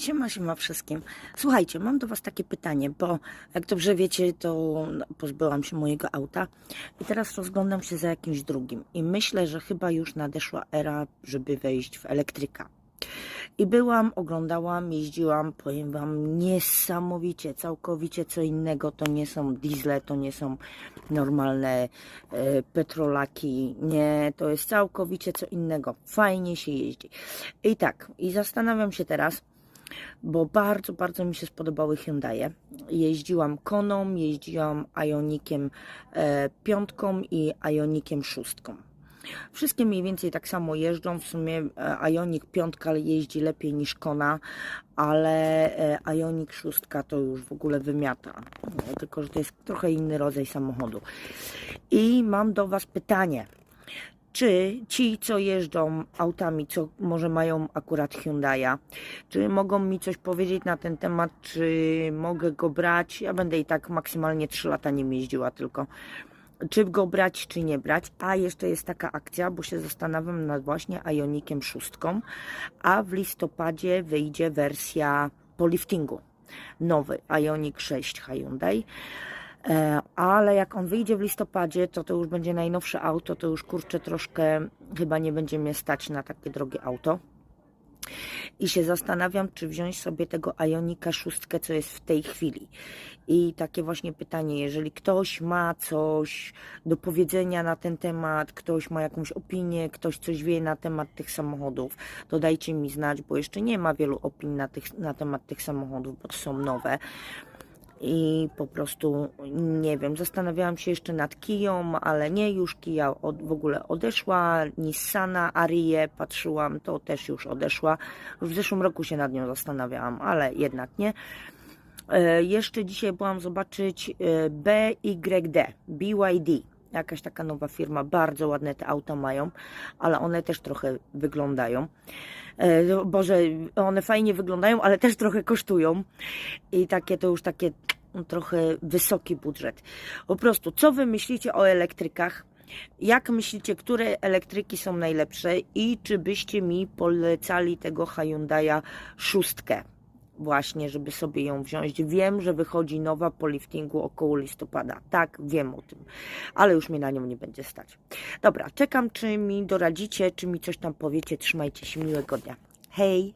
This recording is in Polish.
Siema, siema wszystkim. Słuchajcie, mam do Was takie pytanie, bo jak dobrze wiecie, to pozbyłam się mojego auta i teraz rozglądam się za jakimś drugim. I myślę, że chyba już nadeszła era, żeby wejść w elektryka. I byłam, oglądałam, jeździłam, powiem Wam, niesamowicie, całkowicie co innego. To nie są diesle, to nie są normalne e, petrolaki. Nie, to jest całkowicie co innego. Fajnie się jeździ. I tak, i zastanawiam się teraz, bo bardzo, bardzo mi się spodobały Hyundai. Jeździłam Koną, jeździłam Ionikiem e, piątką i Ionikiem szóstką. Wszystkie mniej więcej tak samo jeżdżą. W sumie e, Ionik piątka jeździ lepiej niż Kona, ale e, Ionik szóstka to już w ogóle wymiata. Tylko, że to jest trochę inny rodzaj samochodu. I mam do Was pytanie. Czy ci, co jeżdżą autami, co może mają akurat Hyundai'a, czy mogą mi coś powiedzieć na ten temat, czy mogę go brać? Ja będę i tak maksymalnie 3 lata nim jeździła tylko. Czy go brać, czy nie brać? A jeszcze jest taka akcja, bo się zastanawiam nad właśnie Ionikiem 6, a w listopadzie wyjdzie wersja po liftingu. Nowy Ioniq 6 Hyundai. E, ale jak on wyjdzie w listopadzie, to to już będzie najnowsze auto, to już kurczę troszkę chyba nie będzie mnie stać na takie drogie auto. I się zastanawiam, czy wziąć sobie tego Ionika 6, co jest w tej chwili. I takie właśnie pytanie, jeżeli ktoś ma coś do powiedzenia na ten temat, ktoś ma jakąś opinię, ktoś coś wie na temat tych samochodów, to dajcie mi znać, bo jeszcze nie ma wielu opinii na, tych, na temat tych samochodów, bo to są nowe i po prostu nie wiem, zastanawiałam się jeszcze nad Kiją, ale nie, już Kia od, w ogóle odeszła, Nissana, Arię patrzyłam, to też już odeszła, w zeszłym roku się nad nią zastanawiałam, ale jednak nie. E, jeszcze dzisiaj byłam zobaczyć e, BYD, BYD, jakaś taka nowa firma, bardzo ładne te auta mają, ale one też trochę wyglądają. E, Boże, one fajnie wyglądają, ale też trochę kosztują. I takie to już takie mm, trochę wysoki budżet. Po prostu, co wy myślicie o elektrykach? Jak myślicie, które elektryki są najlepsze i czy byście mi polecali tego Hyundai'a szóstkę? Właśnie, żeby sobie ją wziąć. Wiem, że wychodzi nowa po liftingu około listopada. Tak, wiem o tym, ale już mnie na nią nie będzie stać. Dobra, czekam, czy mi doradzicie, czy mi coś tam powiecie. Trzymajcie się, miłego dnia. Hej!